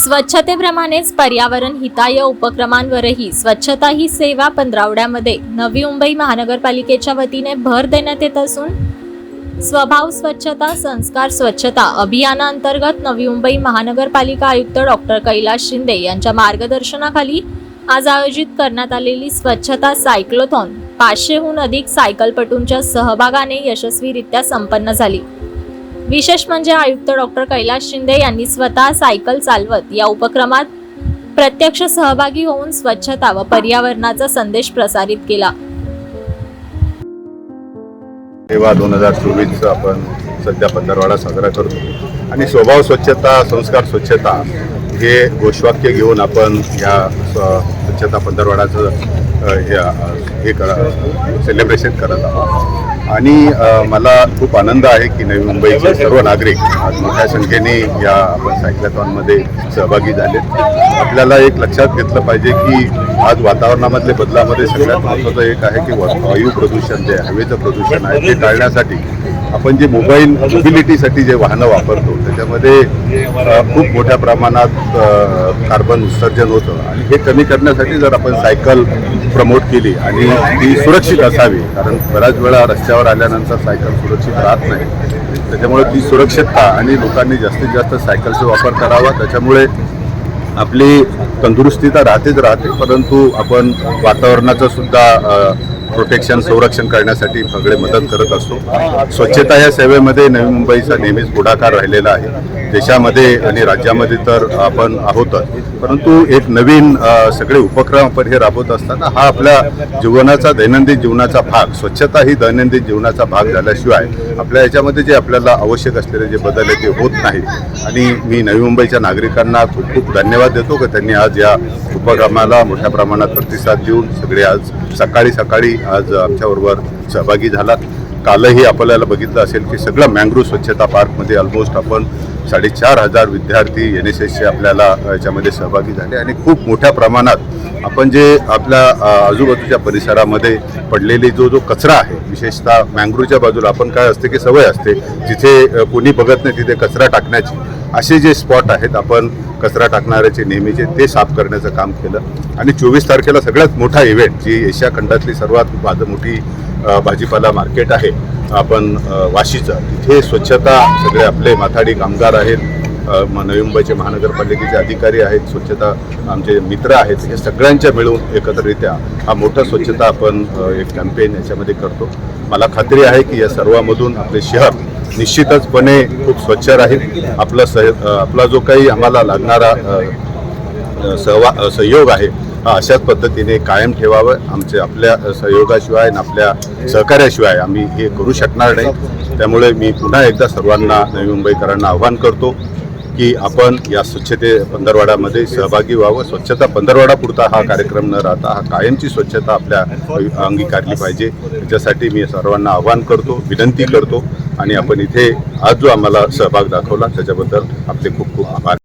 स्वच्छतेप्रमाणेच पर्यावरण हिताय उपक्रमांवरही स्वच्छता ही सेवा पंधरावड्यामध्ये नवी मुंबई महानगरपालिकेच्या वतीने भर देण्यात येत असून स्वभाव स्वच्छता संस्कार स्वच्छता अभियानाअंतर्गत नवी मुंबई महानगरपालिका आयुक्त डॉक्टर कैलास शिंदे यांच्या मार्गदर्शनाखाली आज आयोजित करण्यात आलेली स्वच्छता सायक्लोथॉन पाचशेहून अधिक सायकलपटूंच्या सहभागाने यशस्वीरित्या संपन्न झाली. विशेष म्हणजे आयुक्त डॉक्टर कैलास शिंदे यांनी स्वतः सायकल चालवत या उपक्रमात प्रत्यक्ष सहभागी होऊन स्वच्छता व पर्यावरणाचा संदेश प्रसारित केला. तेव्हा दोन हजार चोवीस आपण सध्या पंधरवाडा साजरा करतो. आणि स्वभाव स्वच्छता संस्कार स्वच्छता हे घोषवाक्य घेऊन आपण या स्वच्छता पंधरवाडाचं हे हे करा सेलिब्रेशन करत आहोत. आणि मला खूप आनंद आहे की नवी मुंबईचे सर्व नागरिक आज मोठ्या संख्येने या आपण सायक्लॉथॉनमध्ये सहभागी झालेत. आपल्याला एक लक्षात घेतलं पाहिजे की आज वातावरणामधल्या बदलामध्ये सगळ्यात महत्त्वाचं एक आहे की वायू प्रदूषण जे हवेचं प्रदूषण आहे ते टाळण्यासाठी आपण जे मोबाईल मोबिलिटीसाठी जे वाहनं वापरतो त्याच्यामध्ये खूप मोठ्या प्रमाणात कार्बन उत्सर्जन होतं. आणि हे कमी करण्यासाठी जर आपण सायकल प्रमोट केली आणि ती सुरक्षित असावी कारण बऱ्याच वेळा रस्त्यावर आल्यानंतर सायकल सुरक्षित राहत नाही. त्याच्यामुळे ती सुरक्षितता आणि लोकांनी जास्तीत जास्त सायकलचा वापर करावा. त्याच्यामुळे आपली तंदुरुस्ती तर राहतेच राहते परंतु आपण वातावरणाचं सुद्धा प्रोटेक्शन संरक्षण करण्यासाठी सगळे मदत करत असतो. स्वच्छता या सेवेमध्ये नवी मुंबईचा नेहमीच पुढाकार राहिलेला आहे. देशामध्ये आणि राज्यामध्ये तर आपण आहोतच. परंतु एक नवीन सगळे उपक्रम आपण हे राबवत असताना हा आपल्या जीवनाचा दैनंदिन जीवनाचा भाग स्वच्छता ही दैनंदिन जीवनाचा भाग झाल्याशिवाय आपल्या याच्यामध्ये जे आपल्याला आवश्यक असलेले जे बदल आहे ते होत नाहीत. आणि मी नवी मुंबईच्या नागरिकांना खूप खूप धन्यवाद देतो की त्यांनी आज या उपक्रमाला मोठ्या प्रमाणात प्रतिसाद देऊन सगळे आज सकाळी सकाळी आज आमच्याबरोबर सहभागी झालात. कालही आपल्याला बघितलं असेल की सगळं मँग्रोव्ह स्वच्छता पार्कमध्ये ऑलमोस्ट आपण साडेचार हजार विद्यार्थी एन एस एसचे आपल्याला याच्यामध्ये सहभागी झाले आणि खूप मोठ्या प्रमाणात आपण जे आपल्या आजूबाजूच्या परिसरामध्ये पडलेली जो जो कचरा आहे विशेषतः मँग्रोच्या बाजूला आपण काय असते की सवय असते जिथे कोणी बघत नाही तिथे कचरा टाकण्याची असे जे स्पॉट आहेत आपण कचरा टाकणाऱ्याचे नेहमीचे ते साफ करण्याचं काम केलं. आणि चोवीस तारखेला सगळ्यात मोठा इव्हेंट जी एशिया खंडातली सर्वात बाज- मोठी भाजीपाला मार्केट आहे आपण वाशीचं. तिथे स्वच्छता सगळे आपले माथाडी कामगार आहेत नवी मुंबईचे महानगरपालिकेचे अधिकारी आहेत स्वच्छता आमचे मित्र आहेत हे सगळ्यांच्या मिळून एकत्ररित्या हा मोठा स्वच्छता आपण एक कॅम्पेन याच्यामध्ये करतो. मला खात्री आहे की या सर्वामधून आपले शहर निश्चितचपणे खूप स्वच्छ राहील. आपला सह आपला जो काही आम्हाला लागणारा सहवा सहयोग आहे हा अशाच पद्धतीने कायम ठेवावं. आमचे आपल्या सहयोगाशिवाय आणि आपल्या सहकार्याशिवाय आम्ही हे करू शकणार नाही. त्यामुळे मी पुन्हा एकदा सर्वांना नवी मुंबईकरांना आव्हान करतो की आपण या स्वच्छते पंधरवाड्यामध्ये सहभागी व्हावं. स्वच्छता पंधरवाडा पुरता हा कार्यक्रम न राहता हा कायमची स्वच्छता आपल्या अंगीकारली पाहिजे. त्याच्यासाठी मी सर्वांना आव्हान करतो विनंती करतो. आणि आपण इथे आज जो आम्हाला सहभाग दाखवला. त्याच्याबद्दल आपले खूप खूप आभार.